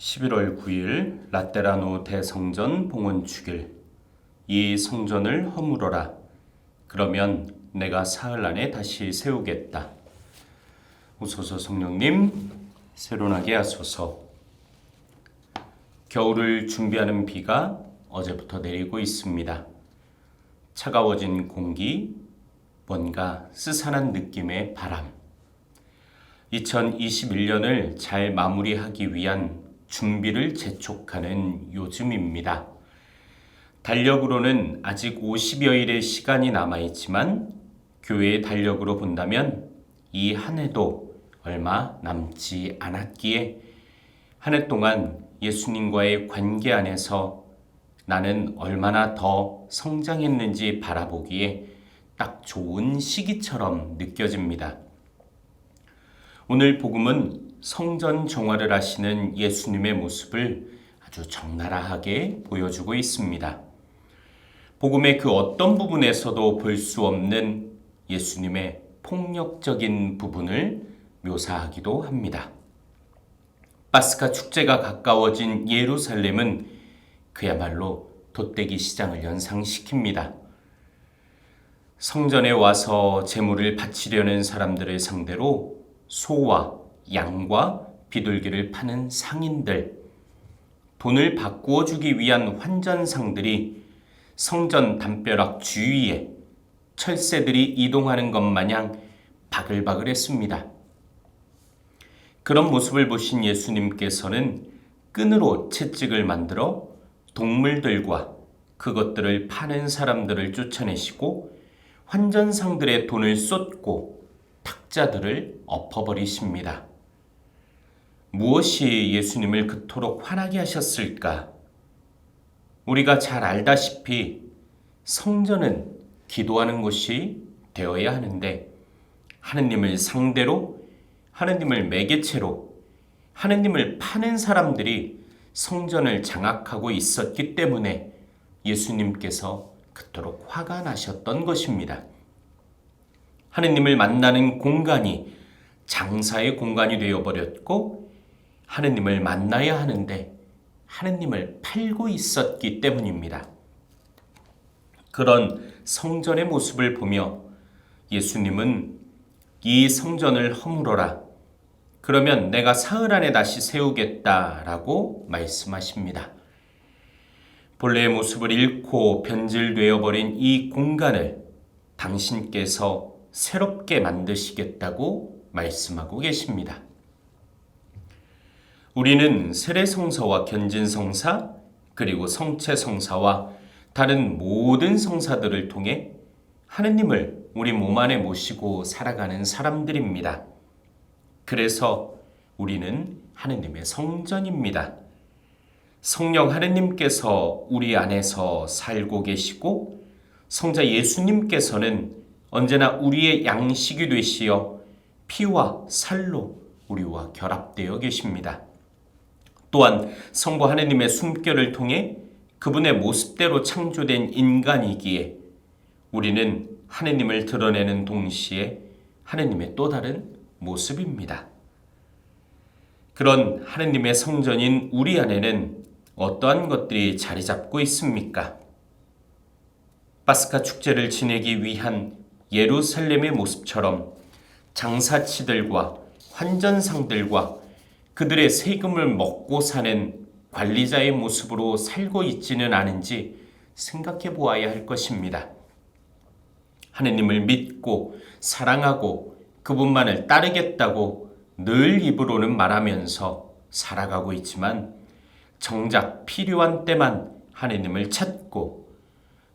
11월 9일 라테라노 대성전 봉헌 축일 이 성전을 허물어라 그러면 내가 사흘 안에 다시 세우겠다. 오소서 성령님 새로나게 하소서. 겨울을 준비하는 비가 어제부터 내리고 있습니다. 차가워진 공기, 뭔가 스산한 느낌의 바람. 2021년을 잘 마무리하기 위한 준비를 재촉하는 요즘입니다. 달력으로는 아직 50여일의 시간이 남아있지만 교회의 달력으로 본다면 이 한 해도 얼마 남지 않았기에 한 해 동안 예수님과의 관계 안에서 나는 얼마나 더 성장했는지 바라보기에 딱 좋은 시기처럼 느껴집니다. 오늘 복음은 성전 정화를 하시는 예수님의 모습을 아주 적나라하게 보여주고 있습니다. 복음의 그 어떤 부분에서도 볼 수 없는 예수님의 폭력적인 부분을 묘사하기도 합니다. 파스카 축제가 가까워진 예루살렘은 그야말로 돛대기 시장을 연상시킵니다. 성전에 와서 제물을 바치려는 사람들을 상대로 소와 양과 비둘기를 파는 상인들, 돈을 바꾸어 주기 위한 환전상들이 성전 담벼락 주위에 철새들이 이동하는 것 마냥 바글바글했습니다. 그런 모습을 보신 예수님께서는 끈으로 채찍을 만들어 동물들과 그것들을 파는 사람들을 쫓아내시고 환전상들의 돈을 쏟고 탁자들을 엎어버리십니다. 무엇이 예수님을 그토록 화나게 하셨을까? 우리가 잘 알다시피 성전은 기도하는 곳이 되어야 하는데 하느님을 상대로 하느님을 매개체로 하느님을 파는 사람들이 성전을 장악하고 있었기 때문에 예수님께서 그토록 화가 나셨던 것입니다. 하느님을 만나는 공간이 장사의 공간이 되어 버렸고 하느님을 만나야 하는데 하느님을 팔고 있었기 때문입니다. 그런 성전의 모습을 보며 예수님은 이 성전을 허물어라. 그러면 내가 사흘 안에 다시 세우겠다라고 말씀하십니다. 본래의 모습을 잃고 변질되어 버린 이 공간을 당신께서 새롭게 만드시겠다고 말씀하고 계십니다. 우리는 세례성사와 견진성사 그리고 성체성사와 다른 모든 성사들을 통해 하느님을 우리 몸 안에 모시고 살아가는 사람들입니다. 그래서 우리는 하느님의 성전입니다. 성령 하느님께서 우리 안에서 살고 계시고 성자 예수님께서는 언제나 우리의 양식이 되시어 피와 살로 우리와 결합되어 계십니다. 또한 성부 하느님의 숨결을 통해 그분의 모습대로 창조된 인간이기에 우리는 하느님을 드러내는 동시에 하느님의 또 다른 모습입니다. 그런 하느님의 성전인 우리 안에는 어떠한 것들이 자리 잡고 있습니까? 파스카 축제를 지내기 위한 예루살렘의 모습처럼 장사치들과 환전상들과 그들의 세금을 먹고 사는 관리자의 모습으로 살고 있지는 않은지 생각해 보아야 할 것입니다. 하느님을 믿고 사랑하고 그분만을 따르겠다고 늘 입으로는 말하면서 살아가고 있지만 정작 필요한 때만 하느님을 찾고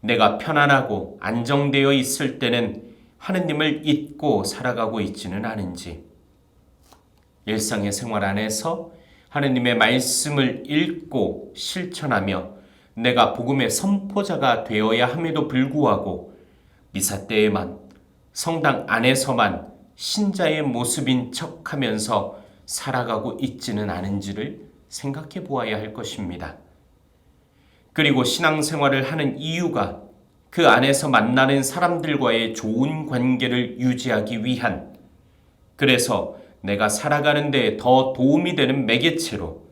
내가 편안하고 안정되어 있을 때는 하느님을 잊고 살아가고 있지는 않은지 일상의 생활 안에서 하느님의 말씀을 읽고 실천하며 내가 복음의 선포자가 되어야 함에도 불구하고 미사 때에만 성당 안에서만 신자의 모습인 척 하면서 살아가고 있지는 않은지를 생각해 보아야 할 것입니다. 그리고 신앙생활을 하는 이유가 그 안에서 만나는 사람들과의 좋은 관계를 유지하기 위한 그래서 내가 살아가는 데 더 도움이 되는 매개체로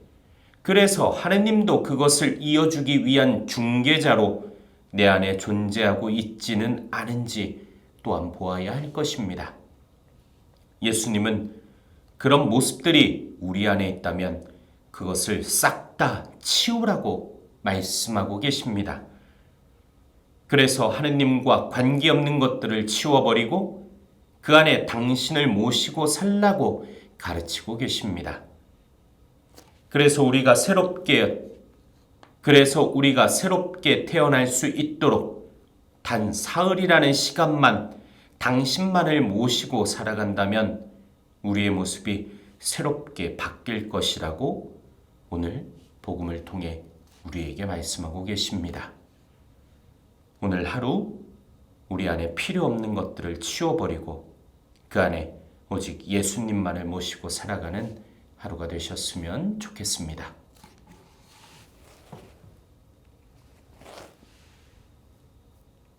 그래서 하느님도 그것을 이어주기 위한 중개자로 내 안에 존재하고 있지는 않은지 또한 보아야 할 것입니다. 예수님은 그런 모습들이 우리 안에 있다면 그것을 싹 다 치우라고 말씀하고 계십니다. 그래서 하느님과 관계없는 것들을 치워버리고 그 안에 당신을 모시고 살라고 가르치고 계십니다. 그래서 우리가 새롭게 그래서 우리가 새롭게 태어날 수 있도록 단 사흘이라는 시간만 당신만을 모시고 살아간다면 우리의 모습이 새롭게 바뀔 것이라고 오늘 복음을 통해 우리에게 말씀하고 계십니다. 오늘 하루 우리 안에 필요 없는 것들을 치워버리고 그 안에 오직 예수님만을 모시고 살아가는 하루가 되셨으면 좋겠습니다.